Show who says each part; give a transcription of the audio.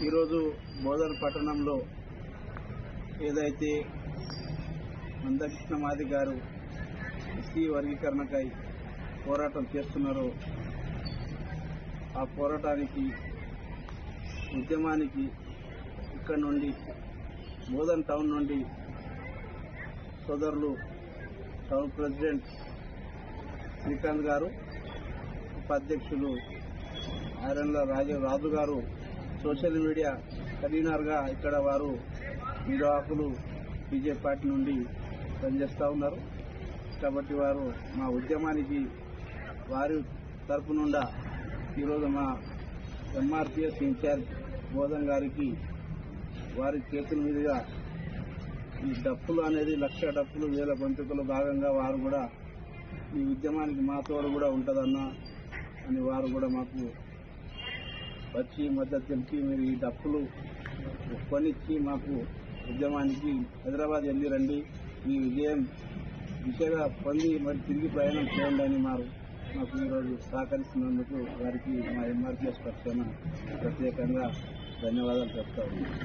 Speaker 1: ఈరోజు బోధన పట్టణంలో ఏదైతే మందకృష్ణ మాది గారు ఎస్సీ వర్గీకరణకై పోరాటం చేస్తున్నారో ఆ పోరాటానికి ఉద్యమానికి ఇక్కడ నుండి బోధన్ టౌన్ నుండి సోదరులు టౌన్ ప్రెసిడెంట్ శ్రీకాంత్ గారు ఉపాధ్యక్షులు ఆరణ్ల రాజు రాజు గారు సోషల్ మీడియా కన్వీనర్గా ఇక్కడ వారు నిర్వాహకులు బీజేపీ పార్టీ నుండి పనిచేస్తూ ఉన్నారు. కాబట్టి వారు మా ఉద్యమానికి వారి తరపు నుండా ఈరోజు మా ఎంఆర్పిఎస్ ఇన్ఛార్జ్ బోధన్ గారికి వారి చేతుల మీదుగా ఈ డప్పులు అనేది లక్ష డప్పులు వేల గొంతుకలు భాగంగా వారు కూడా ఈ ఉద్యమానికి మా తోడు కూడా ఉంటుందన్నా అని వారు కూడా మాకు వచ్చి మద్దతు తెలిపి మీరు ఈ డప్పులు కొనిచ్చి మాకు ఉద్యమానికి హైదరాబాద్ వెళ్ళి రండి. ఈ విజయం దిశగా పొంది మరి తిరిగి ప్రయాణం చేయండి అని మారు. మాకు ఈరోజు సహకరిస్తున్నందుకు వారికి మా ఎంఆర్పిఎస్ పక్షాన ప్రత్యేకంగా ధన్యవాదాలు చెప్తా ఉన్నాను